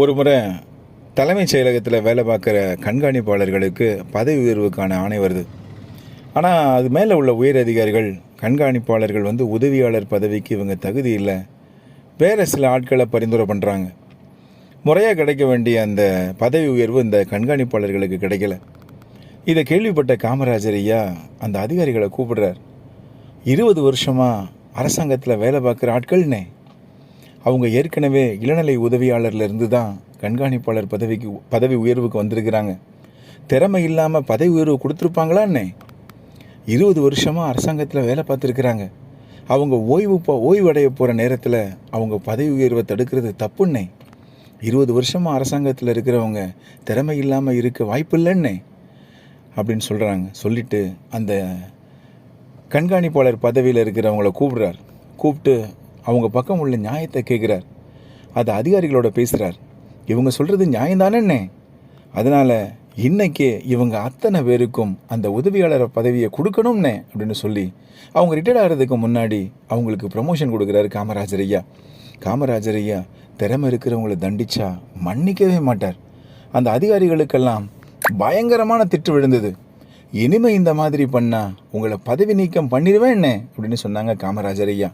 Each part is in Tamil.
ஒரு முறை தலைமைச் செயலகத்தில் வேலை பார்க்குற கண்காணிப்பாளர்களுக்கு பதவி உயர்வுக்கான ஆணை வருது. ஆனால் அது மேலே உள்ள உயர் அதிகாரிகள் கண்காணிப்பாளர்கள் வந்து உதவியாளர் பதவிக்கு இவங்க தகுதி இல்லை. வேறு சில ஆட்களை பரிந்துரை பண்ணுறாங்க முறையாக கிடைக்க வேண்டிய அந்த பதவி உயர்வு இந்த கண்காணிப்பாளர்களுக்கு கிடைக்கல. இதை கேள்விப்பட்ட காமராஜர் ஐயா அந்த அதிகாரிகளை கூப்பிடுறார். இருபது வருஷமாக அரசாங்கத்தில் வேலை பார்க்குற ஆட்கள்னே. அவங்க ஏற்கனவே இளநிலை உதவியாளர்லேருந்து தான் கண்காணிப்பாளர் பதவிக்கு பதவி உயர்வுக்கு வந்திருக்கிறாங்க. திறமை இல்லாமல் பதவி உயர்வு கொடுத்துருப்பாங்களான்னே இருபது வருஷமாக அரசாங்கத்தில் வேலை பார்த்துருக்குறாங்க. அவங்க ஓய்வு போ ஓய்வடைய போகிற நேரத்தில் அவங்க பதவி உயர்வை தடுக்கிறது தப்புன்னே இருபது வருஷமாக அரசாங்கத்தில் இருக்கிறவங்க திறமை இல்லாமல் இருக்க வாய்ப்பு இல்லைன்னே அப்படின்னு சொல்கிறாங்க சொல்லிவிட்டு அந்த கண்காணிப்பாளர் பதவியில் இருக்கிறவங்கள கூப்பிடுறார். கூப்பிட்டு அவங்க பக்கம் உள்ள நியாயத்தை கேட்குறார். அது அதிகாரிகளோட பேசுகிறார் இவங்க சொல்கிறது நியாயம்தானே அதனால் இன்னைக்கே இவங்க அத்தனை பேருக்கும் அந்த உதவியாளர் பதவியை கொடுக்கணும்னே அப்படின்னு சொல்லி அவங்க ரிட்டையர்ட் ஆகிறதுக்கு முன்னாடி அவங்களுக்கு ப்ரமோஷன் கொடுக்குறாரு காமராஜர் ஐயா. காமராஜர் ஐயா திறமை இருக்கிறவங்கள தண்டிச்சா மன்னிக்கவே மாட்டார். அந்த அதிகாரிகளுக்கெல்லாம் பயங்கரமான திட்டு விழுந்தது. இனிமே இந்த மாதிரி பண்ணால் உங்களை பதவி நீக்கம் பண்ணிடுவேன்னே அப்படின்னு சொன்னாங்க காமராஜர் ஐயா.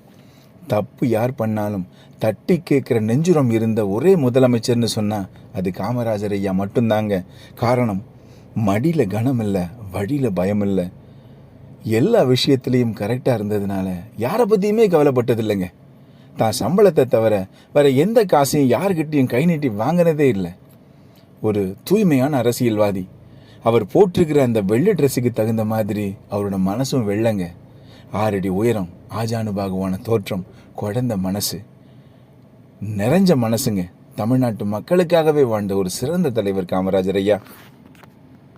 தப்பு யார் பண்ணாலும் தட்டி கேட்குற நெஞ்சுரம் இருந்த ஒரே முதலமைச்சர்னு சொன்னால் அது காமராஜர் ஐயா மட்டும்தாங்க. காரணம் மடியில் கனம் இல்லை வழியில் பயம் இல்லை. எல்லா விஷயத்துலேயும் கரெக்டாக இருந்ததுனால யாரை பற்றியுமே கவலைப்பட்டது இல்லைங்க. தான் சம்பளத்தை தவிர வேற எந்த காசையும் யார்கிட்டையும் கை நீட்டி வாங்கினதே இல்லை. ஒரு தூய்மையான அரசியல்வாதி அவர் போட்டிருக்கிற அந்த வெள்ளை ட்ரெஸ்ஸுக்கு தகுந்த மாதிரி அவரோட மனசும் வெள்ளங்க. ஆறடி உயரம் ஆஜானுபாகுவான தோற்றம் குழந்த மனசு. நிறைஞ்ச மனசுங்க. தமிழ்நாட்டு மக்களுக்காகவே வாழ்ந்த ஒரு சிறந்த தலைவர் காமராஜர் ஐயா.